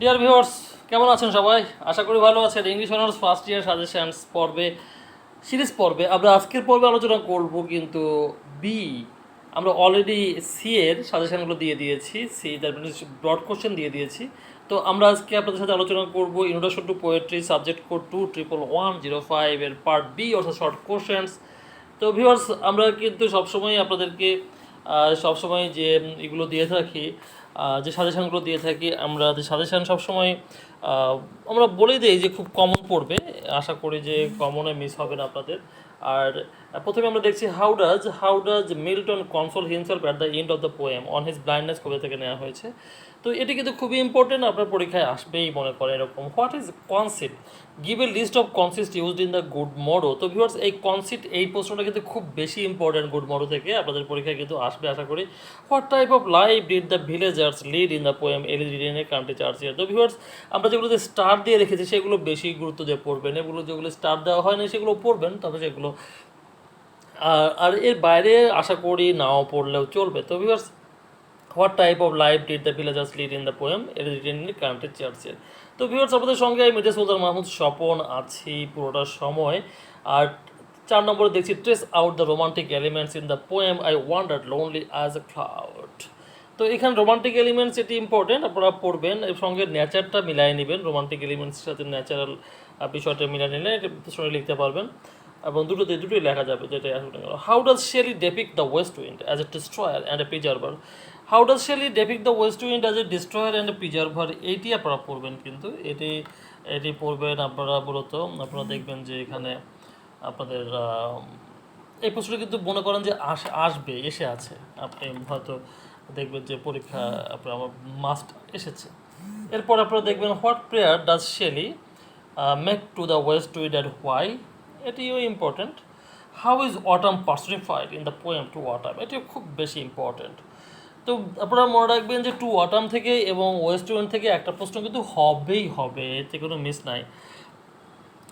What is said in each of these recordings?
Dear viewers কেমন আছেন সবাই? আশা করি ভালো আছেন। English honours first year suggestions পর্বে সিরিজ পর্বে আমরা আজকের পর্বে আলোচনা করব কিন্তু বি আমরা অলরেডি সি এর সাজেশনগুলো দিয়ে দিয়েছি। সি তার ব্রড কোশ্চেন দিয়ে দিয়েছি। তো আমরা আজকে আপনাদের সাথে আলোচনা করব introduction to poetry subject code two triple one zero five এর পার্ট বি অর্থাৎ শর্ট কোশ্চেন্স তো ভিউয়ার্স আমরা কিন্তু সবসময় আপনাদেরকে সবসময় যে, এগুলো দিয়ে থাকি যে সাজেশানগুলো দিয়ে থাকি, আমরা যে সাজেশান সবসময় সময় আমরা বলে দিই যে খুব কমন পড়বে। আশা করি যে কমনে মিস হবে না আপনাদের। আর প্রথমে আমরা দেখছি how does how does Milton console himself at the end of the poem on his blindness কবে থেকে নেওয়া হয়েছে? তো এটি কিন্তু খুবই ইম্পর্টেন্ট আপনার পরীক্ষায় আসবেই মনে করেন এরকম। What is concept give a list of conceits used in the good morrow তো ভিউয়ার্স এই কনসিপ্ট এই প্রশ্নটা কিন্তু খুব বেশি ইম্পর্টেন্ট গুড মডো থেকে আপনাদের পরীক্ষায় কিন্তু আসবে, আশা করি। What type of life did the villagers lead in the poem elegy written a country yard তো ভিউয়ার্স আমরা যেগুলোতে স্টার দিয়ে রেখেছি, সেগুলো বেশি গুরুত্ব দিয়ে পড়বেন। এগুলো যেগুলো স্টার দেওয়া হয় না সেগুলো পড়বেন, তবে সেগুলো আর আর এর বাইরে আশা করি নাও পড়লেও চলবে। তো viewers what type of life did the villagers lead in the poem এর রিটেন ইন কান্ট্রি চার্চের তো ভিউয়ার্স আমাদের সঙ্গে আমি মির্জা সুলতান মাহমুদ স্বপন আছি পুরোটা সময়। আর চার নম্বরে দেখছি trace out the romantic elements in the poem I wander lonely as a cloud তো এখানে রোমান্টিক এলিমেন্টস এটি ইম্পর্টেন্ট আপনারা পড়বেন। এর সঙ্গে নেচারটা মিলাই নেবেন। রোমান্টিক এলিমেন্টসের সাথে ন্যাচারাল বিষয়টা মিলাই নিলে এটা লিখতে পারবেন। এবং দুটোতে দুটোই লেখা যাবে যেটাই যেটা how does Shelley depict the west wind as a destroyer and a preserver how does Shelley depict the west wind as a destroyer and a preserver এইটি আপনারা পড়বেন কিন্তু, এটি এটি পড়বেন আপনারা মূলত, আপনারা দেখবেন যে এখানে আপনাদের এই প্রশ্নটা কিন্তু মনে করেন যে আস, আসবে, এসে আছে। আপনি হয়তো দেখবেন যে পরীক্ষা, আপনার আমার মাস্ট এসেছে। এরপর আপনারা দেখবেন what prayer does Shelley make to the west wind and why এটিও important how is autumn personified in the poem to autumn এটিও খুব বেশি ইম্পর্ট্যান্ট তো আপনারা মনে রাখবেন যে টু অটাম থেকে এবং ওয়েস্ট উইন্ড থেকে একটা প্রশ্ন কিন্তু হবেই হবে, এতে কোনো মিস নাই।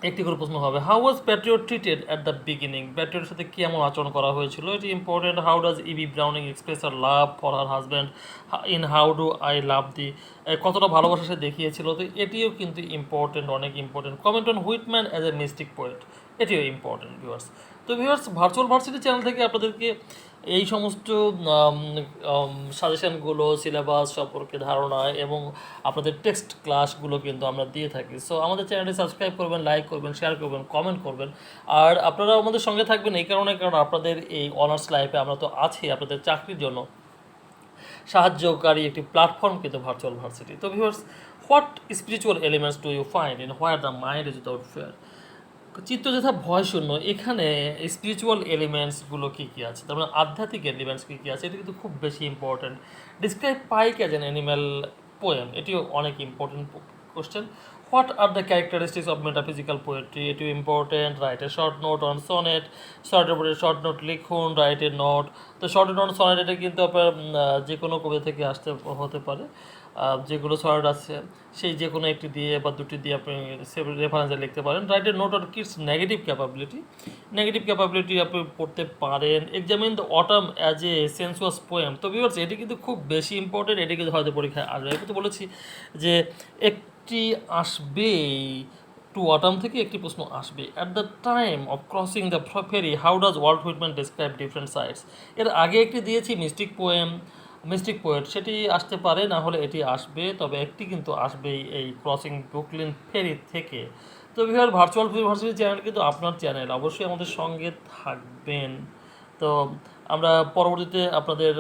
একটি করে প্রশ্ন হবে how was Patriot treated at the beginning প্যাট্রিয়টের সাথে কেমন আচরণ করা হয়েছিল? এটি important how does E B Browning express her love for her husband in how do I love thee কতটা ভালোবাসা সে দেখিয়েছিল? তো এটিও কিন্তু ইম্পর্টেন্ট অনেক important comment on Whitman as a mystic poet এটিও ইম্পর্টেন্ট ভিউয়ার্স তো ভিউয়ার্স ভার্চুয়াল ভার্সিটি চ্যানেল থেকে আপনাদেরকে এই সমস্ত সাজেশনগুলো সিলেবাস সম্পর্কে ধারণা এবং আপনাদের টেক্সট ক্লাসগুলো কিন্তু আমরা দিয়ে থাকি। সো আমাদের চ্যানেলটি সাবস্ক্রাইব করবেন লাইক করবেন শেয়ার করবেন কমেন্ট করবেন। আর আপনারা আমাদের সঙ্গে থাকবেন এই কারণে, কারণ আপনাদের এই অনার্স লাইফে আমরা তো আছি আপনাদের চাকরির জন্য। সাহায্যকারী একটি প্ল্যাটফর্ম কিন্তু ভার্চুয়াল ভার্সিটি তো viewers what spiritual elements do you find in where the mind is without fear চিত্ত যথা ভয় শূন্য। এখানে স্পিরিচুয়াল এলিমেন্টসগুলো কী কী আছে? তার মানে আধ্যাত্মিক এলিমেন্টস কী কী আছে? এটা কিন্তু খুব বেশি important describe pike as an animal poem এটিও অনেক important question what are the characteristics of metaphysical poetry এটিও important write a short note on sonnet শর্টের উপরে শর্ট নোট লিখুন রাইট এ নোট তো শর্ট নোট সনেট এটা কিন্তু আপনার যে কোনো কবি থেকে আসতে, হতে পারে। যেগুলো শর্ট আছে, সেই যে কোনো একটি দিয়ে বা দুটি দিয়ে আপনি রেফারেন্সে লিখতে পারেন। Write a note on Keats negative capability negative capability আপনি পড়তে পারেন। Examine the autumn as a sensuous poem তো ভিউয়ার্স এটি কিন্তু খুব বেশি ইম্পর্টেন্ট এটি কিন্তু হয়তো পরীক্ষায় আসবে। আমি তো বলেছি যে একটি আসবে টু অটাম থেকে একটি প্রশ্ন আসবে। At the time of crossing the ferry how does Walt Whitman describe different sides এর আগে একটি দিয়েছি মিস্টিক পোয়েম মিস্টিক পোয়েট সেটি আসতে পারে, না হলে এটি আসবে, তবে একটি কিন্তু আসবেই এই ক্রসিং ব্রুকলিন ফেরি থেকে। তো বিহার ভার্চুয়াল ইউনিভার্সিটি চ্যানেল কিন্তু আপনার চ্যানেল অবশ্যই আমাদের সঙ্গে থাকবেন। তো আমরা পরবর্তীতে আপনাদের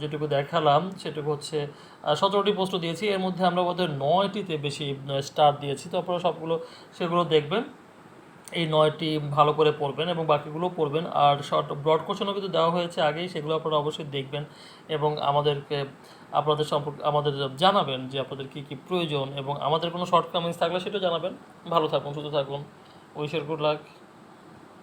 যেটুকু দেখালাম, সেটুকু হচ্ছে সতেরোটি পোস্ট দিয়েছি। এর মধ্যে আমরা বোধহয় নয়টিতে বেশি স্টার দিয়েছি। তো আপনারা সবগুলো, সেগুলো দেখবেন। এই নয়টি ভালো করে পড়বেন এবং বাকিগুলো পড়বেন। আর শর্ট ব্রড কোশ্চেনও কিন্তু দেওয়া হয়েছে আগেই, সেগুলো আপনারা অবশ্যই দেখবেন এবং আমাদেরকে, আপনাদের সম্পর্কে, আমাদের জানাবেন যে আপনাদের কী কী প্রয়োজন এবং আমাদের কোনো শর্টকামিংস থাকলে সেটাও জানাবেন। ভালো থাকুন, সুস্থ থাকুন। উইশের গুড